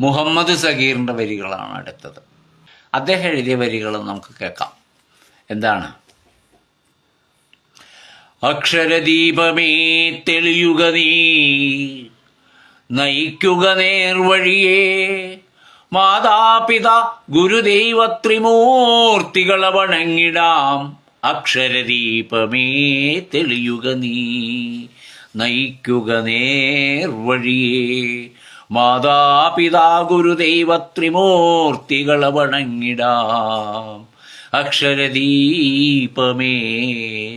മുഹമ്മദ് സഗീറിന്റെ വരികളാണ് അടുത്തത്. അദ്ദേഹം എഴുതിയ വരികൾ നമുക്ക് കേൾക്കാം. എന്താണ്? അക്ഷരദീപമേ തെളിയുക നീ. നയിക്കുക നേർവഴിയേ മാതാപിതാ ഗുരുദൈവത്രിമൂർത്തികളെ വണങ്ങിടാം. അക്ഷരദീപമേ തെളിയുക നീ. നയിക്കുക നേർവഴിയേ മാതാപിതാ ഗുരുദൈവ ത്രിമൂർത്തികൾ വണങ്ങിടാം. അക്ഷരദീപമേ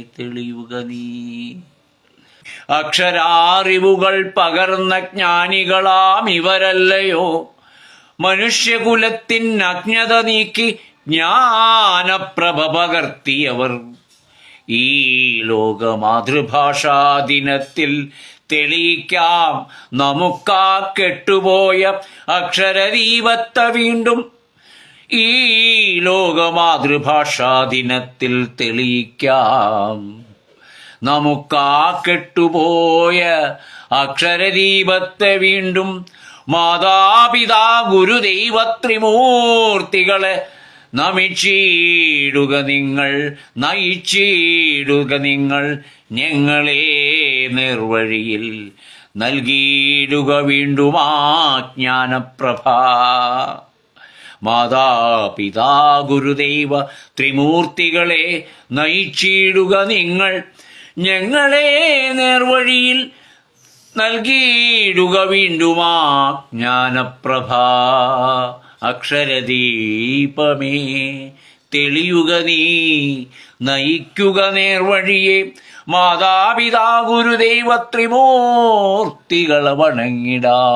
തെളിയുക നീ. അക്ഷരാറിവുകൾ പകർന്ന ജ്ഞാനികളാം ഇവരല്ലയോ? മനുഷ്യകുലത്തിൻ അജ്ഞത നീക്കി ജ്ഞാനപ്രഭ പകർത്തിയവർ. ഈ ലോക മാതൃഭാഷാ ദിനത്തിൽ തെളിയിക്കാം. നമുക്കാ കെട്ടുപോയ അക്ഷരദീപത്ത വീണ്ടും ഈ ലോക മാതൃഭാഷാ ദിനത്തിൽ തെളിയിക്കാം. നമുക്കാ കെട്ടുപോയ അക്ഷരദീപത്തെ വീണ്ടും മാതാപിതാ ഗുരുദൈവത്രിമൂർത്തികളെ നമിച്ചിടുക നിങ്ങൾ നയിച്ചീടുക നിങ്ങൾ ഞങ്ങളെ നിർവഴിയിൽ. നൽകിയിടുക വീണ്ടും ആ ജ്ഞാനപ്രഭ. മാതാപിതാ ഗുരുദൈവ ത്രിമൂർത്തികളെ നയിച്ചിടുക നിങ്ങൾ ഞങ്ങളെ നേർവഴിയിൽ. നൽകിയിടുക വീണ്ടുമാ ജ്ഞാനപ്രഭ. അക്ഷരദീപമേ തെളിയുക നീ നയിക്കുക നേർവഴിയെ. മാതാപിതാ ഗുരുദൈവ ത്രിമൂർത്തികളെ വണങ്ങിടാ.